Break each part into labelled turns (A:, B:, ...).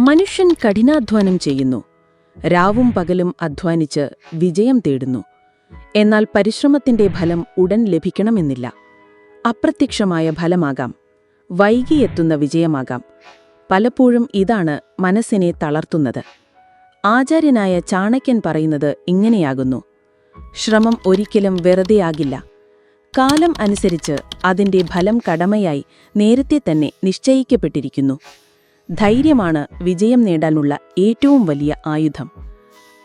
A: മനുഷ്യൻ കഠിനാധ്വാനം ചെയ്യുന്നു. രാവും പകലും അധ്വാനിച്ച് വിജയം തേടുന്നു. എന്നാൽ പരിശ്രമത്തിന്റെ ഫലം ഉടൻ ലഭിക്കണമെന്നില്ല. അപ്രത്യക്ഷമായ ഫലമാകാം. വൈകിയെത്തുന്ന വിജയമാകാം. പലപ്പോഴും ഇതാണ് മനസ്സിനെ തളർത്തുന്നത്. ആചാര്യനായ ചാണക്യൻ പറയുന്നത് ഇങ്ങനെയാകുന്നു. ശ്രമം ഒരിക്കലും വെറുതെയാകില്ല കാലം അനുസരിച്ച് അതിന്റെ ഫലം കടമയായി നേരത്തെ തന്നെ നിശ്ചയിക്കപ്പെട്ടിരിക്കുന്നു. ധൈര്യമാണ് വിജയം നേടാനുള്ള ഏറ്റവും വലിയ ആയുധം.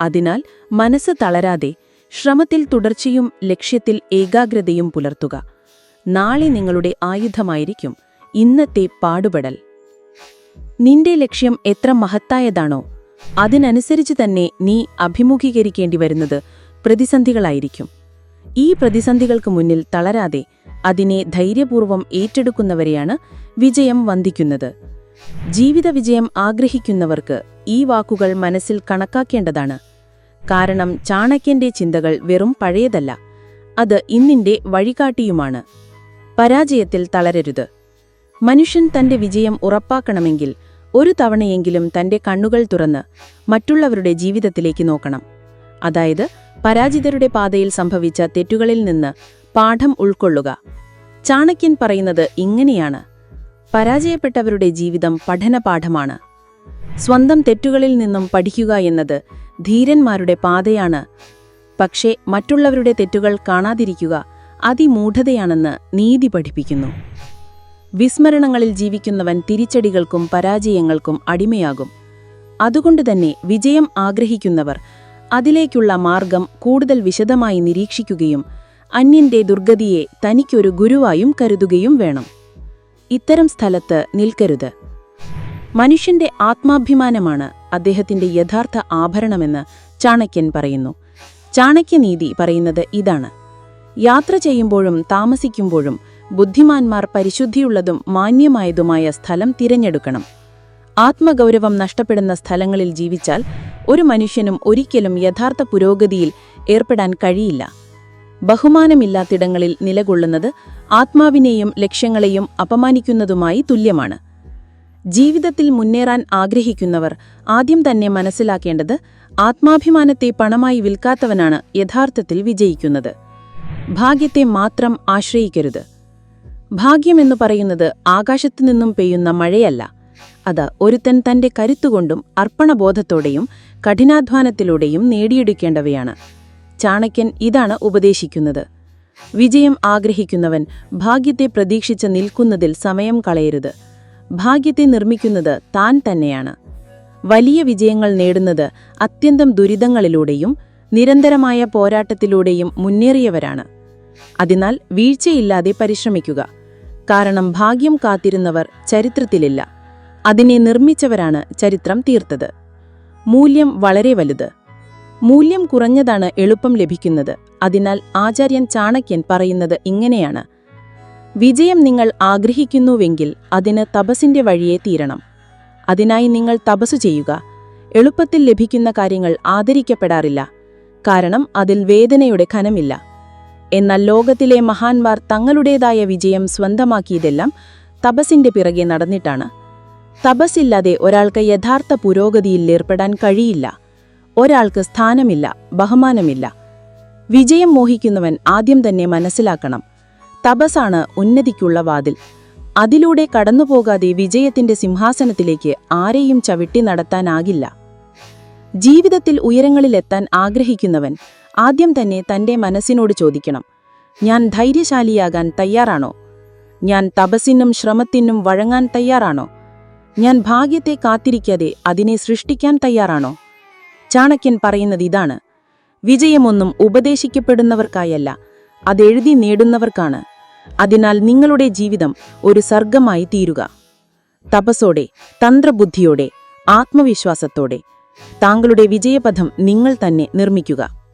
A: അതിനാൽ മനസ്സ് തളരാതെ ശ്രമത്തിൽ തുടർച്ചയും ലക്ഷ്യത്തിൽ ഏകാഗ്രതയും പുലർത്തുക. നാളെ നിങ്ങളുടെ ആയുധമായിരിക്കും ഇന്നത്തെ പാടുപെടൽ. നിന്റെ ലക്ഷ്യം എത്ര മഹത്തായതാണോ അതിനനുസരിച്ച് തന്നെ നീ അഭിമുഖീകരിക്കേണ്ടി വരുന്നത് പ്രതിസന്ധികളായിരിക്കും. ഈ പ്രതിസന്ധികൾക്ക് മുന്നിൽ തളരാതെ അതിനെ ധൈര്യപൂർവം ഏറ്റെടുക്കുന്നവരെയാണ് വിജയം വന്ദിക്കുന്നത്. ജീവിത വിജയം ആഗ്രഹിക്കുന്നവർക്ക് ഈ വാക്കുകൾ മനസ്സിൽ കണക്കാക്കേണ്ടതാണ്. കാരണം ചാണക്യന്റെ ചിന്തകൾ വെറും പഴയതല്ല അത് ഇന്നിന്റെ വഴികാട്ടിയുമാണ്. പരാജയത്തിൽ തളരരുത്. മനുഷ്യൻ തന്റെ വിജയം ഉറപ്പാക്കണമെങ്കിൽ ഒരു തവണയെങ്കിലും തന്റെ കണ്ണുകൾ തുറന്ന് മറ്റുള്ളവരുടെ ജീവിതത്തിലേക്ക് നോക്കണം. അതായത് പരാജിതരുടെ പാതയിൽ സംഭവിച്ച തെറ്റുകളിൽ നിന്ന് പാഠം ഉൾക്കൊള്ളുക. ചാണക്യൻ പറയുന്നത് ഇങ്ങനെയാണ്. പരാജയപ്പെട്ടവരുടെ ജീവിതം പഠനപാഠമാണ്. സ്വന്തം തെറ്റുകളിൽ നിന്നും പഠിക്കുക എന്നത് ധീരന്മാരുടെ പാതയാണ്. പക്ഷേ മറ്റുള്ളവരുടെ തെറ്റുകൾ കാണാതിരിക്കുക അതിമൂഢതയാണെന്ന് നീതി പഠിപ്പിക്കുന്നു. വിസ്മരണങ്ങളിൽ ജീവിക്കുന്നവൻ തിരിച്ചടികൾക്കും പരാജയങ്ങൾക്കും അടിമയാകും. അതുകൊണ്ടുതന്നെ വിജയം ആഗ്രഹിക്കുന്നവർ അതിലേക്കുള്ള മാർഗം കൂടുതൽ വിശദമായി നിരീക്ഷിക്കുകയും അന്യന്റെ ദുർഗതിയെ തനിക്കൊരു ഗുരുവായും കരുതുകയും വേണം. ഇത്തരം സ്ഥലത്ത് നിൽക്കരുത്. മനുഷ്യന്റെ ആത്മാഭിമാനമാണ് അദ്ദേഹത്തിന്റെ യഥാർത്ഥ ആഭരണമെന്ന് ചാണക്യൻ പറയുന്നു. ചാണക്യനീതി പറയുന്നത് ഇതാണ്. യാത്ര ചെയ്യുമ്പോഴും താമസിക്കുമ്പോഴും ബുദ്ധിമാന്മാർ പരിശുദ്ധിയുള്ളതും മാന്യമായതുമായ സ്ഥലം തിരഞ്ഞെടുക്കണം. ആത്മഗൗരവം നഷ്ടപ്പെടുന്ന സ്ഥലങ്ങളിൽ ജീവിച്ചാൽ ഒരു മനുഷ്യനും ഒരിക്കലും യഥാർത്ഥ പുരോഗതിയിൽ ഏർപ്പെടാൻ കഴിയില്ല. ബഹുമാനമില്ലാത്തിടങ്ങളിൽ നിലകൊള്ളുന്നത് ആത്മാവിനെയും ലക്ഷ്യങ്ങളെയും അപമാനിക്കുന്നതുമായി തുല്യമാണ്. ജീവിതത്തിൽ മുന്നേറാൻ ആഗ്രഹിക്കുന്നവർ ആദ്യം തന്നെ മനസ്സിലാക്കേണ്ടത് ആത്മാഭിമാനത്തെ പണമായി വിൽക്കാത്തവനാണ് യഥാർത്ഥത്തിൽ വിജയിക്കുന്നത്. ഭാഗ്യത്തെ മാത്രം ആശ്രയിക്കരുത്. ഭാഗ്യമെന്നു പറയുന്നത് ആകാശത്തു നിന്നും പെയ്യുന്ന മഴയല്ല. അത് ഒരുത്തൻ തന്റെ കരുത്തുകൊണ്ടും അർപ്പണബോധത്തോടെയും കഠിനാധ്വാനത്തിലൂടെയും നേടിയെടുക്കേണ്ടവയാണ്. ചാണക്യൻ ഇതാണ് ഉപദേശിക്കുന്നത്. വിജയം ആഗ്രഹിക്കുന്നവൻ ഭാഗ്യത്തെ പ്രതീക്ഷിച്ച് നിൽക്കുന്നതിൽ സമയം കളയരുത്. ഭാഗ്യത്തെ നിർമ്മിക്കുന്നത് താൻ തന്നെയാണ്. വലിയ വിജയങ്ങൾ നേടുന്നത് അത്യന്തം ദുരിതങ്ങളിലൂടെയും നിരന്തരമായ പോരാട്ടത്തിലൂടെയും മുന്നേറിയവരാണ്. അതിനാൽ വീഴ്ചയില്ലാതെ പരിശ്രമിക്കുക. കാരണം ഭാഗ്യം കാത്തിരുന്നവർ ചരിത്രത്തിലില്ല. അതിനെ നിർമ്മിച്ചവരാണ് ചരിത്രം തീർത്തത്. മൂല്യം വളരെ വലുത്. മൂല്യം കുറഞ്ഞതാണ് എളുപ്പം ലഭിക്കുന്നത്. അതിനാൽ ആചാര്യൻ ചാണക്യൻ പറയുന്നത് ഇങ്ങനെയാണ്. വിജയം നിങ്ങൾ ആഗ്രഹിക്കുന്നുവെങ്കിൽ അതിന് തപസിന്റെ വഴിയെ തീരണം. അതിനായി നിങ്ങൾ തപസ് ചെയ്യുക. എളുപ്പത്തിൽ ലഭിക്കുന്ന കാര്യങ്ങൾ ആദരിക്കപ്പെടാറില്ല. കാരണം അതിൽ വേദനയുടെ ഖനമില്ല എന്നാൽ ലോകത്തിലെ മഹാന്മാർ തങ്ങളുടേതായ വിജയം സ്വന്തമാക്കിയതെല്ലാം തപസിന്റെ പിറകെ നടന്നിട്ടാണ്. തപസ്സില്ലാതെ ഒരാൾക്ക് യഥാർത്ഥ പുരോഗതിയിൽ ഏർപ്പെടാൻ കഴിയില്ല. ഒരാൾക്ക് സ്ഥാനമില്ല ബഹുമാനമില്ല. വിജയം മോഹിക്കുന്നവൻ ആദ്യം തന്നെ മനസ്സിലാക്കണം. തപസാണ് ഉന്നതിക്കുള്ള വാതിൽ. അതിലൂടെ കടന്നുപോകാതെ വിജയത്തിന്റെ സിംഹാസനത്തിലേക്ക് ആരെയും ചവിട്ടി നടത്താനാകില്ല. ജീവിതത്തിൽ ഉയരങ്ങളിലെത്താൻ ആഗ്രഹിക്കുന്നവൻ ആദ്യം തന്നെ തന്റെ മനസ്സിനോട് ചോദിക്കണം ഞാൻ ധൈര്യശാലിയാകാൻ തയ്യാറാണോ? ഞാൻ തപസ്സിനും ശ്രമത്തിനും വഴങ്ങാൻ തയ്യാറാണോ? ഞാൻ ഭാഗ്യത്തെ കാത്തിരിക്കാതെ അതിനെ സൃഷ്ടിക്കാൻ തയ്യാറാണോ? ചാണക്യൻ പറയുന്നത് ഇതാണ്. വിജയമൊന്നും ഉപദേശിക്കപ്പെടുന്നവർക്കായല്ല അതെഴുതി നേടുന്നവർക്കാണ്. അതിനാൽ നിങ്ങളുടെ ജീവിതം ഒരു സർഗമായി തീരുക. തപസ്സോടെ തന്ത്രബുദ്ധിയോടെ ആത്മവിശ്വാസത്തോടെ താങ്കളുടെ വിജയപഥം നിങ്ങൾ തന്നെ നിർമ്മിക്കുക.